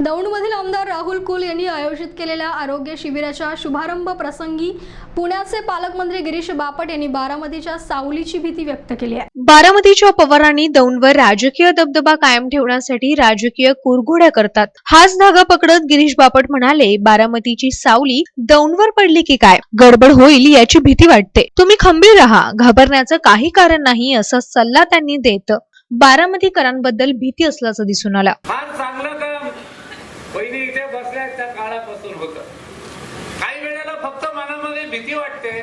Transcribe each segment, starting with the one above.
दौंडमधील आमदार राहुल कुल यांनी आयोजित केलेल्या आरोग्य शिबिराच्या शुभारंभ प्रसंगी पुण्याचे पालकमंत्री गिरीश बापट यांनी बारामतीच्या सावलीची भीती व्यक्त केली आहे. बारामतीच्या पवारांनी दौंडवर राजकीय दबदबा कायम ठेवण्यासाठी राजकीय कुरघोड्या करतात. हाच धागा पकडत गिरीश बापट म्हणाले बारामतीची सावली दौंडवर पडली की काय? गडबड होईल याची भीती वाटते. तुम्ही खंबीर राहा घाबरण्याचं काही कारण नाही असा सल्ला त्यांनी देत बारामतीकरांबद्दल भीती असल्याचं दिसून आलं. सुरू होत. काही वेळेला फक्त मनामध्ये भीती वाटते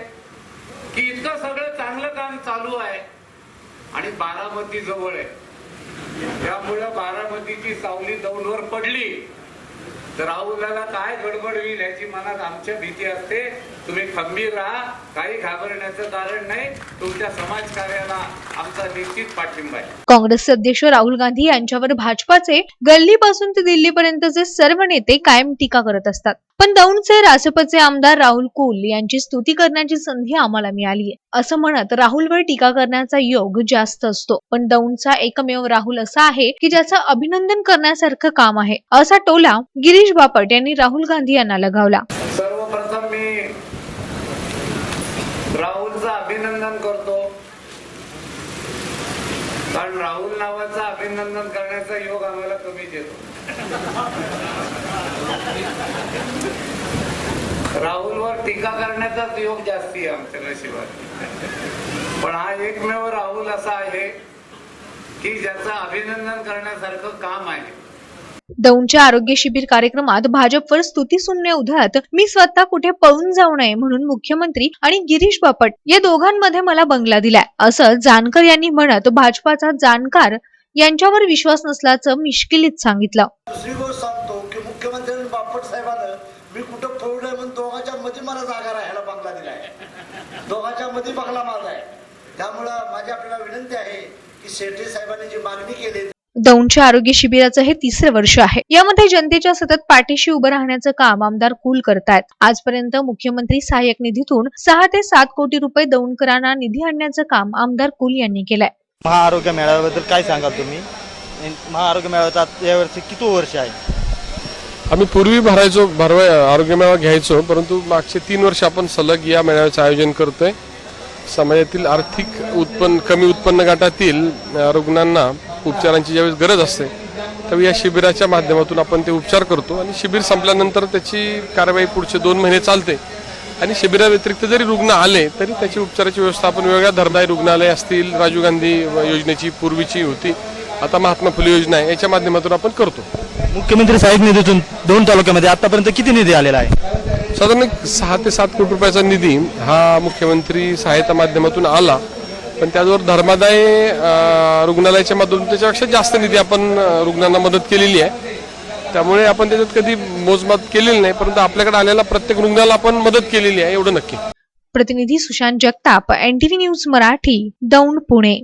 की इतकं सगळं चांगलं काम चालू आहे आणि बारामती जवळ आहे. त्यामुळे बारामतीची सावली दौडवर पडली. तर राहुलाला काय गडबड होईल याची मनात आमच्या भीती असते. तुम्ही खंबीर राहा काही घाबरण्याचं कारण नाही. तुमच्या समाजकार्याला आमचा निश्चित पाठिंबा आहे. काँग्रेसचे अध्यक्ष राहुल गांधी यांच्यावर भाजपाचे गल्लीपासून ते दिल्लीपर्यंतचे सर्व नेते कायम टीका करत असतात. पण दौंडचे रासपचे आमदार राहुल कुल यांची स्तुती करण्याची संधी आम्हाला मिळाली आहे असं म्हणत राहुलवर टीका करण्याचा योग जास्त असतो. पण दौंडचा एकमेव राहुल असा आहे की ज्याचं अभिनंदन करण्यासारखं काम आहे. असा टोला गिरीश बापट यांनी राहुल गांधी यांना लगावला. अभिनंदन करतो. कारण राहुल नावाचा अभिनंदन करण्याचा योग आम्हाला कमी येतो राहुलवर टीका करण्याचाच योग जास्ती आहे आमच्या नशिबात. पण हा एकमेव राहुल असा आहे की ज्याचं अभिनंदन करण्यासारखं काम आहे. दौंडच्या आरोग्य शिबिर कार्यक्रमात भाजपवर स्तुती सुनणे उधळत मी स्वतः कुठे पळून जाऊ नये म्हणून मुख्यमंत्री आणि गिरीश बापट या दोघांमध्ये मला बंगला दिलाय. असं जानकर यांनी म्हणत भाजपाचा जानकार यांच्यावर विश्वास नसल्याचं मिश्किलीत सांगितलं. दुसरी गोष्ट सांगतो की मुख्यमंत्री बापट मी कुठं पळू नये म्हणून दोघांच्या मध्ये मला जागा राहायला बंगला दिलाय. दोघांच्या मध्ये बंगला माझा आहे. त्यामुळं माझी आपल्याला विनंती आहे की शेट्टी साहेबांनी जी मागणी केली दौंडच्या आरोग्य शिबिराचं हे तिसरं वर्ष आहे. यामध्ये जनतेच्या सतत पाठीशी उभं राहण्याचं काम आमदार कुल करतायत. आजपर्यंत मुख्यमंत्री सहाय्यक निधीतून सहा ते सात कोटी रुपये दौंडकरांना निधी आणण्याचं काम आमदार कुल यांनी केलंय. महाआरोग्य मेळाव्याबद्दल काय सांगाल तुम्ही? महाआरोग्य मेळाव्याचा यावर्षी किती वर्ष आहे? आम्ही पूर्वी भरायचो भरवा आरोग्य मेळावा घ्यायचो परंतु मागचे तीन वर्ष आपण सलग या मेळाव्याचं आयोजन करतोय. समाजातील आर्थिक उत्पन्न कमी उत्पन्न गटातील रुग्णांना उपचारांची ज्यावेळेस गरज असते त्यावेळी या शिबिराच्या माध्यमातून आपण ते उपचार करतो आणि शिबिर संपल्यानंतर त्याची कारवाई पुढचे दोन महिने चालते. आणि शिबिराव्यतिरिक्त जरी रुग्ण आले तरी त्याची उपचाराची व्यवस्था आपण वेगळ्या धरदाय रुग्णालय असतील राजीव गांधी योजनेची पूर्वीची होती आता महात्मा फुले योजना आहे याच्या माध्यमातून आपण करतो. मुख्यमंत्री सहाय्यक निधीतून दोन तालुक्यामध्ये आतापर्यंत किती निधी आलेला आहे? साधारण सहा ते सात कोटी रुपयाचा निधी हा मुख्यमंत्री सहायता माध्यमातून आला. पण त्याचबरोबर धर्मादाय रुग्णालयाच्या माध्यमातून त्याच्यापेक्षा जास्त निधी आपण रुग्णांना मदत केलेली आहे. त्यामुळे आपण त्याच्यात कधी मोजमाप केलेली नाही परंतु आपल्याकडे आलेल्या प्रत्येक रुग्णाला आपण मदत केलेली आहे एवढं नक्की. प्रतिनिधी सुशांत जगताप एनटीव्ही न्यूज मराठी दौंड पुणे.